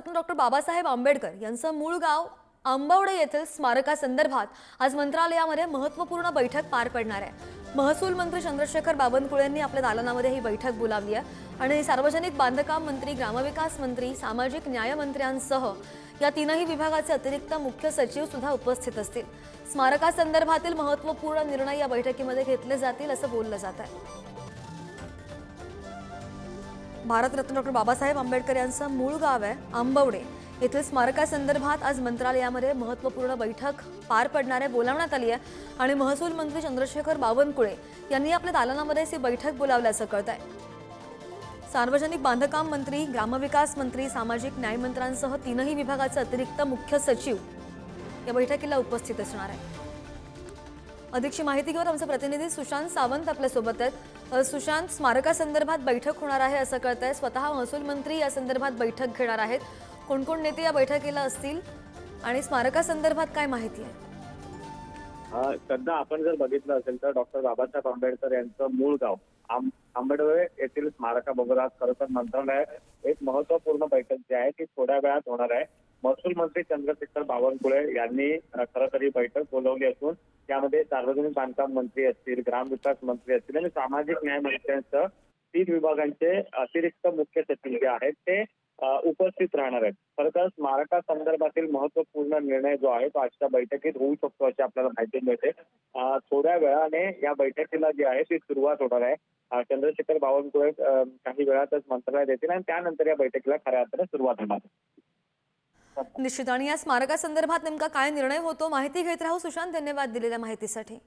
Bharat Ratna doctor Babasaheb Ambedkar यांचं मूळ गाव आंबवडे येथील स्मारकासंदर्भात आज मंत्रालयामध्ये महत्त्वपूर्ण बैठक पार पडणार आहे. महसूल मंत्री चंद्रशेखर बावनकुळे यांनी आपल्या दालनामध्ये ही बैठक बोलावली आहे आणि सार्वजनिक बांधकाम मंत्री ग्रामविकास मंत्री सामाजिक न्यायमंत्र्यांसह या तीनही विभागाचे अतिरिक्त मुख्य सचिव सुद्धा उपस्थित असतील. स्मारकासंदर्भातील महत्त्वपूर्ण निर्णय या बैठकीमध्ये घेतले जातील असं बोललं जात आहे. भारतरत्न डॉक्टर बाबासाहेब आंबेडकर यांचं मूळ गाव आहे आंबवडे. येथील स्मारकासंदर्भात आज मंत्रालयामध्ये महत्त्वपूर्ण बैठक पार पडणार आहे बोलावण्यात आली आहे. आणि महसूल मंत्री चंद्रशेखर बावनकुळे यांनी आपल्या दालनामध्ये ही बैठक बोलावल्याचं कळत आहे सार्वजनिक बांधकाम मंत्री ग्रामविकास मंत्री सामाजिक न्यायमंत्र्यांसह तीनही विभागाचे अतिरिक्त मुख्य सचिव या बैठकीला उपस्थित असणार आहे अधिकची माहिती घेऊन आमचे प्रतिनिधी सुशांत सावंत आपल्यासोबत आहेत. सुशांत स्मारकासंदर्भात बैठक होणार आहे असं कळत आहे स्वतः महसूल मंत्री या संदर्भात बैठक घेणार आहेत. कोण कोण नेते या बैठकीला असतील? आणि स्मारकासंदर्भात काय माहिती आहे? सध्या आपण जर बघितलं असेल तर डॉक्टर बाबासाहेब आंबेडकर यांचं मूळ गाव आंब आंबेडवे येथील स्मारकाबरोबर आज खरं तर मंत्रालयात एक महत्त्वपूर्ण बैठक जी आहे ती थोड्या वेळात होणार आहे. महसूल मंत्री चंद्रशेखर बावनकुळे यांनी खरं तर ही बैठक बोलवली असून त्यामध्ये सार्वजनिक बांधकाम मंत्री असतील ग्रामविकास मंत्री असतील आणि सामाजिक न्याय मंत्र्यांसह तीन विभागांचे अतिरिक्त मुख्य सचिव जे आहेत ते उपस्थित राहणार आहेत. खरं तर स्मारकासंदर्भातील महत्त्वपूर्ण निर्णय जो आहे तो आजच्या बैठकीत होऊ शकतो अशी आपल्याला माहिती मिळते. थोड्या वेळाने या बैठकीला जी आहे ती सुरुवात होणार आहे. चंद्रशेखर बावनकुळे काही वेळातच मंत्रालयात येतील आणि त्यानंतर या बैठकीला खऱ्या अर्थाने सुरुवात होणार आहे. निश्चित. आणि या स्मारकासंदर्भात नेमका काय निर्णय होतो माहिती घेत राहू सुशांत. धन्यवाद दिलेल्या माहितीसाठी.